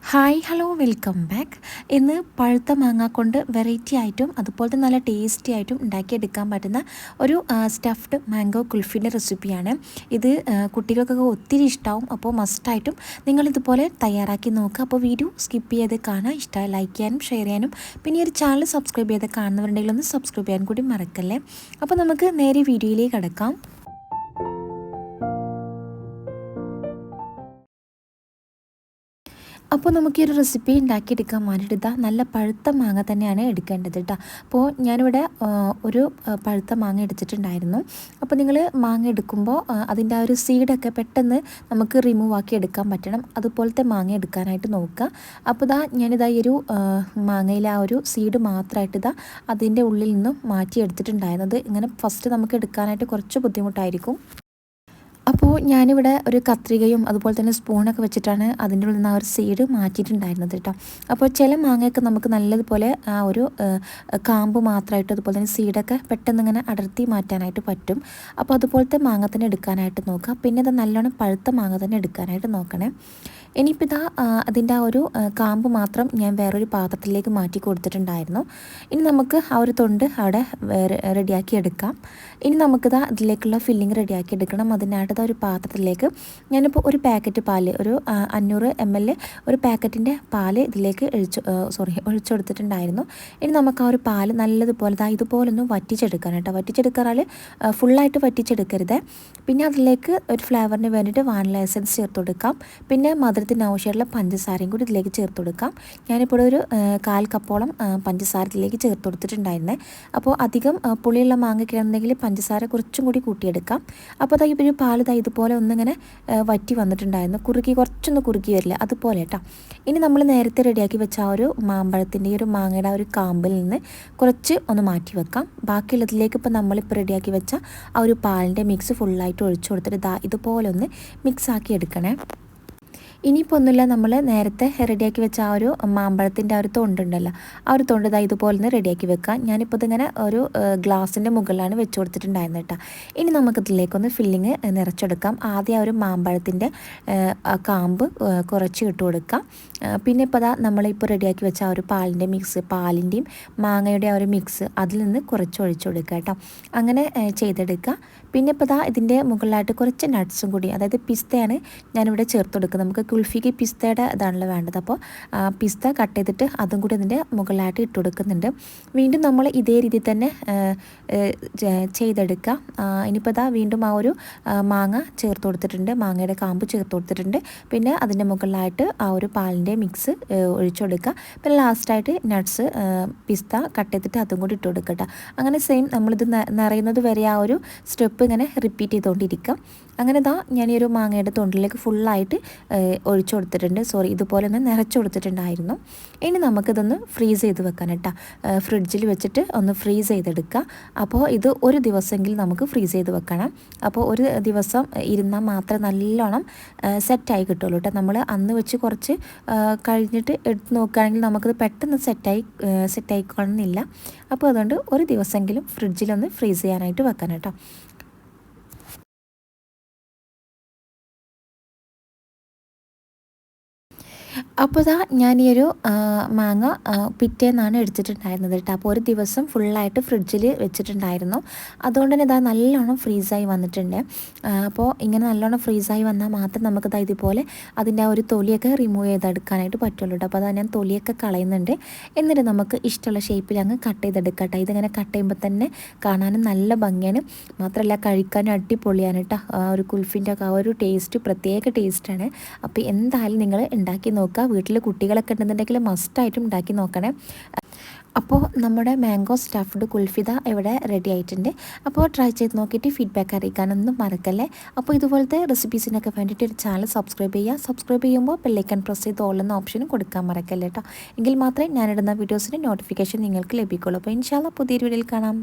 Hi hello welcome back ഇന്ന് പഴുത്ത മാങ്ങ കൊണ്ട് വെറൈറ്റി ആയിട്ടും അതുപോലെ നല്ല ടേസ്റ്റി ആയിട്ടും ഉണ്ടാക്കിയെടുക്കാൻ പറ്റുന്ന ഒരു സ്റ്റഫ്ഡ് മാംഗോ കുൽഫിന്റെ റെസിപ്പിയാണ് ഇത് കുട്ടികൾക്കൊക്കെ ഒത്തിരി ഇഷ്ടമാവും അപ്പോൾ മസ്റ്റായിട്ടും നിങ്ങളിതുപോലെ തയ്യാറാക്കി നോക്കുക. അപ്പോൾ വീഡിയോ സ്കിപ്പ് ചെയ്ത് കാണാൻ ഇഷ്ടമായി ലൈക്ക് ചെയ്യാനും ഷെയർ ചെയ്യാനും. പിന്നെ ഈ ഒരു ചാനൽ സബ്സ്ക്രൈബ് ചെയ്ത് കാണുന്നവരുണ്ടെങ്കിൽ ഒന്ന് സബ്സ്ക്രൈബ് ചെയ്യാൻ കൂടി മറക്കല്ലേ. അപ്പോൾ നമുക്ക് നേരെ വീഡിയോയിലേക്ക് കിടക്കാം. അപ്പോൾ നമുക്ക് ഈ ഒരു റെസിപ്പി ഉണ്ടാക്കിയെടുക്കാൻ വേണ്ടിയിട്ട് ഇതാ നല്ല പഴുത്ത മാങ്ങ തന്നെയാണ് എടുക്കേണ്ടത് കേട്ടോ അപ്പോൾ ഞാനിവിടെ ഒരു പഴുത്ത മാങ്ങ എടുത്തിട്ടുണ്ടായിരുന്നു. അപ്പോൾ നിങ്ങൾ മാങ്ങ എടുക്കുമ്പോൾ അതിന്റെ ആ ഒരു സീഡൊക്കെ പെട്ടെന്ന് നമുക്ക് റിമൂവ് ആക്കി എടുക്കാൻ പറ്റണം. അതുപോലത്തെ മാങ്ങ എടുക്കാനായിട്ട് നോക്കുക. അപ്പോൾ ഇതാ ഞാനിതാ ഈ ഒരു മാങ്ങയിലെ ആ ഒരു സീഡ് മാത്രമായിട്ട് ഇതാ അതിന്റെ ഉള്ളിൽ നിന്നും മാറ്റി എടുത്തിട്ടുണ്ടായിരുന്നത് ഇങ്ങനെ ഫസ്റ്റ് നമുക്ക് എടുക്കാനായിട്ട് കുറച്ച് ബുദ്ധിമുട്ടായിരിക്കും. അപ്പോൾ ഞാനിവിടെ ഒരു കത്രികയും അതുപോലെ തന്നെ സ്പൂണൊക്കെ വെച്ചിട്ടാണ് അതിന്റെ ഉള്ളിൽ നിന്ന് ആ ഒരു സീഡ് മാറ്റിയിട്ടുണ്ടായിരുന്നത് കേട്ടോ അപ്പോൾ ചില മാങ്ങയൊക്കെ നമുക്ക് നല്ലതുപോലെ ആ ഒരു കാമ്പ് മാത്രമായിട്ട് അതുപോലെ തന്നെ സീഡൊക്കെ പെട്ടെന്ന് ഇങ്ങനെ അടർത്തി മാറ്റാനായിട്ട് പറ്റും. അപ്പോൾ അതുപോലത്തെ മാങ്ങ തന്നെ എടുക്കാനായിട്ട് നോക്കുക പിന്നെ അത് നല്ലോണം പഴുത്ത മാങ്ങ തന്നെ എടുക്കാനായിട്ട് നോക്കണേ. ഇനിയിപ്പോൾ ഇതാ അതിന്റെ ആ ഒരു കാമ്പ് മാത്രം ഞാൻ വേറൊരു പാത്രത്തിലേക്ക് മാറ്റി കൊടുത്തിട്ടുണ്ടായിരുന്നു. ഇനി നമുക്ക് ആ ഒരു തൊണ്ട് അവിടെ റെഡിയാക്കി എടുക്കാം. ഇനി നമുക്കിതാ അതിലേക്കുള്ള ഫില്ലിങ് റെഡിയാക്കി എടുക്കണം. അതിനായിട്ട് ഒരു പാത്രത്തിലേക്ക് ഞാനിപ്പോൾ ഒരു പാക്കറ്റ് പാൽ ഒരു അഞ്ഞൂറ് എം എൽ ഒരു പാക്കറ്റിന്റെ പാൽ ഇതിലേക്ക് ഒഴിച്ചു സോറി ഒഴിച്ചെടുത്തിട്ടുണ്ടായിരുന്നു. ഇനി നമുക്ക് ആ ഒരു പാൽ നല്ലതുപോലെ ഇതാ ഇതുപോലെ ഒന്ന് വറ്റിച്ചെടുക്കാൻ കേട്ടോ. വറ്റിച്ചെടുക്കാറാൽ ഫുള്ളായിട്ട് വറ്റിച്ചെടുക്കരുത്. പിന്നെ അതിലേക്ക് ഒരു ഫ്ലേവറിന് വേണ്ടിയിട്ട് വാനില എസൻസ് ചേർത്ത് കൊടുക്കാം പിന്നെ മധുര ആവശ്യമുള്ള പഞ്ചസാരയും കൂടി ഇതിലേക്ക് ചേർത്ത് കൊടുക്കാം. ഞാനിപ്പോൾ ഒരു കാൽ കപ്പോളം പഞ്ചസാര ഇതിലേക്ക് ചേർത്ത് കൊടുത്തിട്ടുണ്ടായിരുന്നേ. അപ്പോൾ അധികം പുളിയുള്ള മാങ്ങ മാങ്ങയ്ക്കാണെന്നുണ്ടെങ്കിൽ പഞ്ചസാര കുറച്ചും കൂടി കൂട്ടിയെടുക്കാം. അപ്പോൾ അതായത് ഒരു പാൽ ഇതാ ഇതുപോലെ ഒന്നിങ്ങനെ വറ്റി വന്നിട്ടുണ്ടായിരുന്നു. കുറുക്കി കുറച്ചൊന്ന് കുറുക്കി വരില്ല. അതുപോലെ കേട്ടോ. ഇനി നമ്മൾ നേരത്തെ റെഡിയാക്കി വെച്ച ആ ഒരു മാമ്പഴത്തിന്റെ ഒരു മാങ്ങയുടെ ആ ഒരു കാമ്പിൽ നിന്ന് കുറച്ച് ഒന്ന് മാറ്റി വെക്കാം. ബാക്കിയുള്ളതിലേക്ക് ഇപ്പോൾ നമ്മളിപ്പോൾ റെഡിയാക്കി വെച്ച ആ ഒരു പാലിന്റെ മിക്സ് ഫുള്ളായിട്ട് ഒഴിച്ചു കൊടുത്തിട്ട് ഇതാ ഇതുപോലെ ഒന്ന് മിക്സ് ആക്കി എടുക്കണേ. ഇനിയിപ്പോൾ ഒന്നുമില്ല നമ്മൾ നേരത്തെ റെഡിയാക്കി വെച്ച ആ ഒരു മാമ്പഴത്തിന്റെ ആ ഒരു തൊണ്ടുണ്ടല്ലോ. ആ ഒരു തൊണ്ട് ഇതാ ഇതുപോലെ തന്നെ റെഡിയാക്കി വെക്കാം. ഞാനിപ്പോൾ ഇതിങ്ങനെ ഒരു ഗ്ലാസിന്റെ മുകളിലാണ് വെച്ച് കൊടുത്തിട്ടുണ്ടായിരുന്നത് കേട്ടോ. ഇനി നമുക്കിതിലേക്കൊന്ന് ഫില്ലിങ് നിറച്ചെടുക്കാം. ആദ്യം ആ ഒരു മാമ്പഴത്തിന്റെ കാമ്പ് കുറച്ച് ഇട്ട് കൊടുക്കാം. പിന്നെ ഇപ്പോൾ അതാ നമ്മളിപ്പോൾ റെഡിയാക്കി വെച്ച ആ ഒരു പാലിന്റെ മിക്സ് പാലിന്റെയും മാങ്ങയുടെ ആ ഒരു മിക്സ് അതിൽ നിന്ന് കുറച്ച് ഒഴിച്ചു കൊടുക്കുക കേട്ടോ. അങ്ങനെ ചെയ്തെടുക്കുക. പിന്നെ ഇപ്പോൾ ഇതാ ഇതിന്റെ മുകളിലായിട്ട് കുറച്ച് നട്ട്സും കൂടി അതായത് പിസ്തയാണ് ഞാനിവിടെ ചേർത്ത് കൊടുക്കുക നമുക്ക് കുൽഫിക്ക് പിസ്തയുടെ ഇതാണല്ലോ വേണ്ടത്. അപ്പോൾ പിസ്ത കട്ട് ചെയ്തിട്ട് അതും കൂടി അതിന്റെ മുകളിലായിട്ട് ഇട്ട് കൊടുക്കുന്നുണ്ട്. വീണ്ടും നമ്മൾ ഇതേ രീതിയിൽ തന്നെ ചെയ്തെടുക്കുക ഇനിയിപ്പോൾ ഇതാ വീണ്ടും ആ ഒരു മാങ്ങ ചേർത്ത് കൊടുത്തിട്ടുണ്ട്. മാങ്ങയുടെ കാമ്പ് ചേർത്ത് കൊടുത്തിട്ടുണ്ട്. പിന്നെ അതിന്റെ മുകളിലായിട്ട് ആ ഒരു പാലിന്റെ മിക്സ് ഒഴിച്ചു കൊടുക്കുക. പിന്നെ ലാസ്റ്റായിട്ട് നട്ട്സ് പിസ്ത കട്ട് ചെയ്തിട്ട് അതും കൂടി ഇട്ട് കൊടുക്കട്ടെ. അങ്ങനെ സെയിം നമ്മളിത് നിറയുന്നത് വരെ ആ ഒരു സ്റ്റെപ്പ് ഇങ്ങനെ റിപ്പീറ്റ് ചെയ്തുകൊണ്ടിരിക്കുക. അങ്ങനെ ഇതാ ഞാൻ ഈ ഒരു മാങ്ങയുടെ തൊണ്ടിലേക്ക് ഫുള്ളായിട്ട് ഒഴിച്ചു കൊടുത്തിട്ടുണ്ട്. സോറി ഇതുപോലെ ഒന്ന് നിറച്ചു കൊടുത്തിട്ടുണ്ടായിരുന്നു. ഇനി നമുക്കിതൊന്ന് ഫ്രീസ് ചെയ്ത് വെക്കാൻ കേട്ടോ. ഫ്രിഡ്ജിൽ വെച്ചിട്ട് ഒന്ന് ഫ്രീസ് ചെയ്തെടുക്കുക. അപ്പോൾ ഇത് ഒരു ദിവസമെങ്കിലും നമുക്ക് ഫ്രീസ് ചെയ്ത് വെക്കണം. അപ്പോൾ ഒരു ദിവസം ഇരുന്നാൽ മാത്രം നല്ലോണം സെറ്റായി കിട്ടുള്ളൂ കേട്ടോ. നമ്മൾ അന്ന് വെച്ച് കുറച്ച് കഴിഞ്ഞിട്ട് എടുത്ത് നോക്കുകയാണെങ്കിൽ നമുക്കത് പെട്ടെന്ന് സെറ്റായി സെറ്റായിക്കൊള്ളുന്നില്ല. അപ്പോൾ അതുകൊണ്ട് ഒരു ദിവസമെങ്കിലും ഫ്രിഡ്ജിലൊന്ന് ഫ്രീസ് ചെയ്യാനായിട്ട് വെക്കാൻ കേട്ടോ. അപ്പോൾ ഇതാ ഞാൻ ഈ ഒരു മാങ്ങ പിറ്റേന്നാണ് എടുത്തിട്ടുണ്ടായിരുന്നത് കേട്ടോ അപ്പോൾ ഒരു ദിവസം ഫുള്ളായിട്ട് ഫ്രിഡ്ജിൽ വെച്ചിട്ടുണ്ടായിരുന്നു. അതുകൊണ്ട് തന്നെ ഇതാ നല്ലോണം ഫ്രീസായി വന്നിട്ടുണ്ട്. അപ്പോൾ ഇങ്ങനെ നല്ലോണം ഫ്രീസായി വന്നാൽ മാത്രം നമുക്കിതാ ഇതുപോലെ അതിന്റെ ആ ഒരു തൊലിയൊക്കെ റിമൂവ് ചെയ്തെടുക്കാനായിട്ട് പറ്റുള്ളൂ കേട്ടോ അപ്പോൾ അതാ ഞാൻ തൊലിയൊക്കെ കളയുന്നുണ്ട്. എന്നിട്ട് നമുക്ക് ഇഷ്ടമുള്ള ഷേപ്പിൽ അങ്ങ് കട്ട് ചെയ്തെടുക്കട്ടെ ഇതിങ്ങനെ കട്ട് ചെയ്യുമ്പോൾ തന്നെ കാണാനും നല്ല ഭംഗിയാണ്. മാത്രമല്ല കഴിക്കാനും അടിപൊളിയാണ് കേട്ടോ ആ ഒരു കുൽഫിന്റെ ഒക്കെ ആ ഒരു ടേസ്റ്റ് പ്രത്യേക ടേസ്റ്റാണ് അപ്പോൾ എന്തായാലും നിങ്ങൾ ഉണ്ടാക്കി നോക്കുക. വീട്ടിൽ കുട്ടികളൊക്കെ ഉണ്ടെന്നുണ്ടെങ്കിൽ മസ്റ്റായിട്ടും ഉണ്ടാക്കി നോക്കണേ. അപ്പോൾ നമ്മുടെ മാംഗോ സ്റ്റഫ്ഡ് കുൽഫിത ഇവിടെ റെഡി ആയിട്ടുണ്ട്. അപ്പോൾ ട്രൈ ചെയ്ത് നോക്കിയിട്ട് ഫീഡ്ബാക്ക് അറിയിക്കാനൊന്നും മറക്കല്ലേ? അപ്പോൾ ഇതുപോലത്തെ റെസിപ്പീസിനൊക്കെ വേണ്ടിയിട്ട് ഒരു ചാനൽ സബ്സ്ക്രൈബ് ചെയ്യുക. സബ്സ്ക്രൈബ് ചെയ്യുമ്പോൾ ബെല്ലൈക്കൺ പ്രസ് ചെയ്ത് ഓൾ എന്ന ഓപ്ഷനും കൊടുക്കാൻ മറക്കല്ലേ കേട്ടോ എങ്കിൽ മാത്രമേ ഞാനിടുന്ന വീഡിയോസിന് നോട്ടിഫിക്കേഷൻ നിങ്ങൾക്ക് ലഭിക്കുള്ളൂ. അപ്പോൾ ഇൻഷാല്ല പുതിയൊരു വീഡിയോയിൽ കാണാം.